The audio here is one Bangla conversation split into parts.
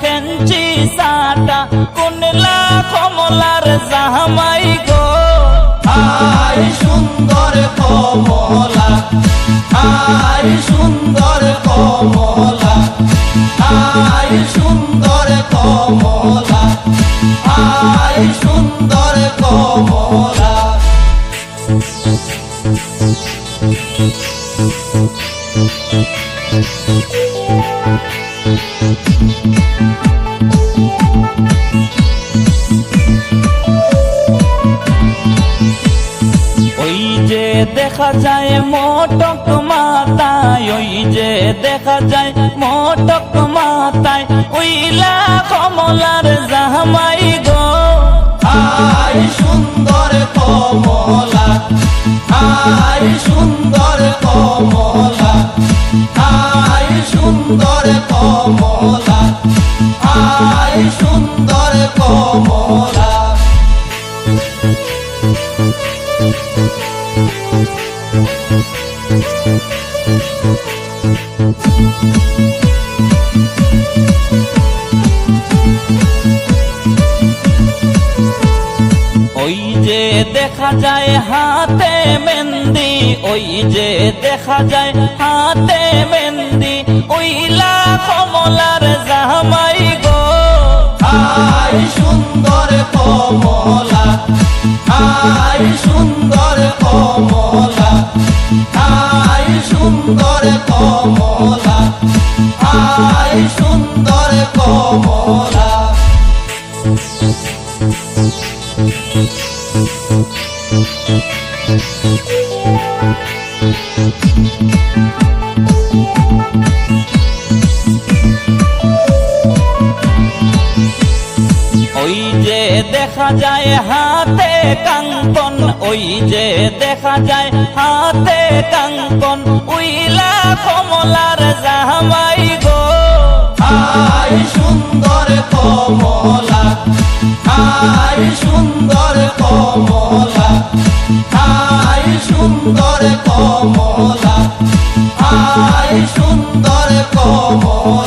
খেঞ্চি সাটা কুনলা কমলার জামাই গো? আই সুন্দর কমলা আই সুন্দর যে দেখা যায় মোটক মাতায় উইলা কমলার জামাই গো। আই সুন্দর কমলা আই সুন্দর কমলা আই সুন্দর কমলা। হাতে মেহেন্দি, ওই যে দেখা যায় হাতে মেহেন্দি ওইলা কমলার জামাই গো। আই সুন্দর কমলা, আই সুন্দর কমলা, আই সুন্দর ওই যে দেখা যায় হাতে কাঙ্কন, ওই যে দেখা যায় হাতে কাঙ্কন, উইলা কমলার জামাই গো। আই সুন্দর কমলা আই সুন্দর কমলা আই সুন্দর কমলা আই সুন্দর কমলা।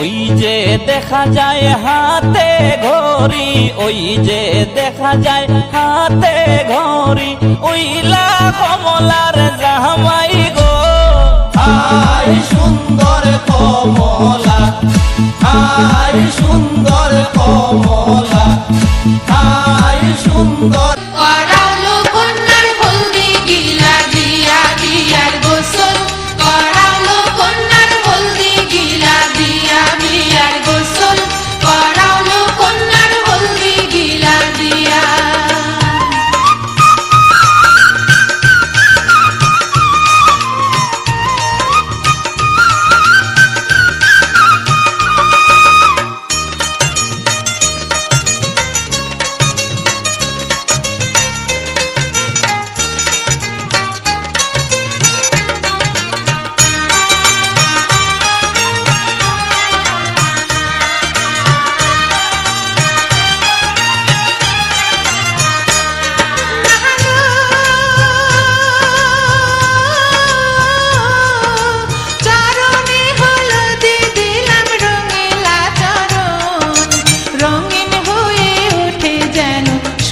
ওই যে দেখা যায় হাতে ঘড়ি, ওই যে দেখা যায় হাতে ঘড়ি, উইলা কমলার জামাই গো। আই সুন্দর কমলা আই সুন্দর কমলা আই সুন্দর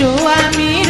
আমি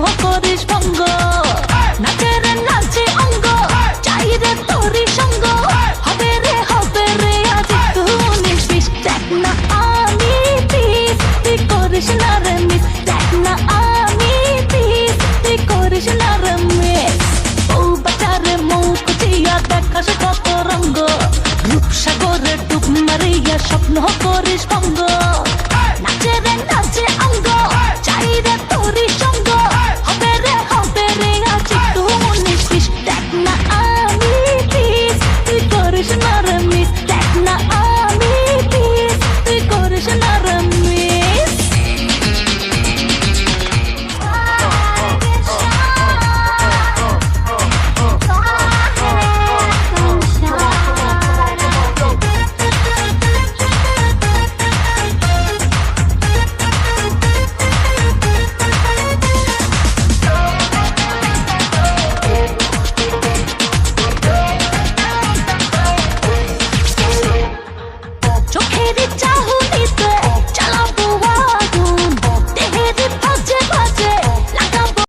no con